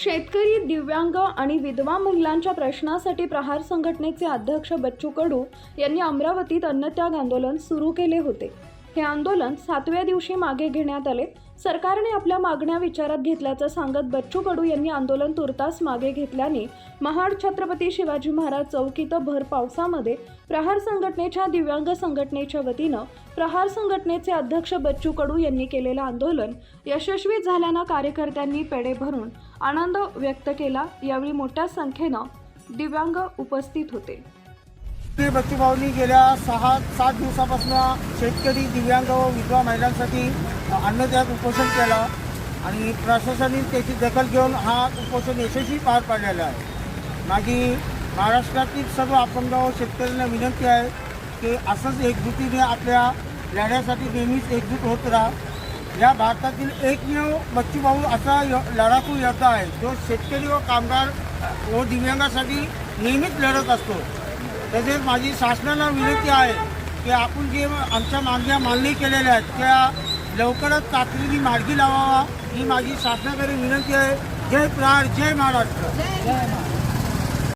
शेतकरी दिव्यांग आणि विधवा महिलांच्या प्रश्नासाठी प्रहार संघटनेचे अध्यक्ष बच्चू कडू यांनी अमरावतीत अन्नत्याग आंदोलन सुरू केले होते. हे आंदोलन सातव्या दिवशी मागे घेण्यात आले. सरकारने आपल्या मागण्या विचारात घेतल्याचं सांगत बच्चू कडू यांनी आंदोलन तुर्तास मागे घेतल्याने महाड छत्रपती शिवाजी महाराज चौक इथं भर पावसामध्ये प्रहार संघटनेच्या दिव्यांग संघटनेच्या वतीनं प्रहार संघटनेचे अध्यक्ष बच्चू कडू यांनी केलेलं आंदोलन यशस्वी झाल्यानं कार्यकर्त्यांनी पेढे भरून आनंद व्यक्त केला. यावेळी मोठ्या संख्येनं दिव्यांग उपस्थित होते. राष्ट्रीय बच्चूभाऊंनी गेल्या सहा सात दिवसापासून शेतकरी दिव्यांग व विधवा महिलांसाठी अन्नत्याग उपोषण केलं आणि प्रशासनाने त्याची दखल घेऊन हा उपोषण यशस्वी पार पाडलेला आहे. माझी महाराष्ट्रातील सर्व अपंग व शेतकऱ्यांना विनंती आहे की असंच एकजुटीने आपल्या लढ्यासाठी नेहमीच एकजूट होत राहा. या भारतातील एकमेव बच्चूभाऊ असा य- लढाकू योद्धा आहे. जो शेतकरी व कामगार व दिव्यांगासाठी नेहमीच लढत असतो. तसेच माझी शासनाला विनंती आहे की आपण जे आमच्या मागण्या मान्य केलेल्या आहेत त्या लवकरच तातडीने मार्गी लावावा. ही माझी शासनाकडे विनंती आहे. जय प्रहार जय महाराष्ट्र.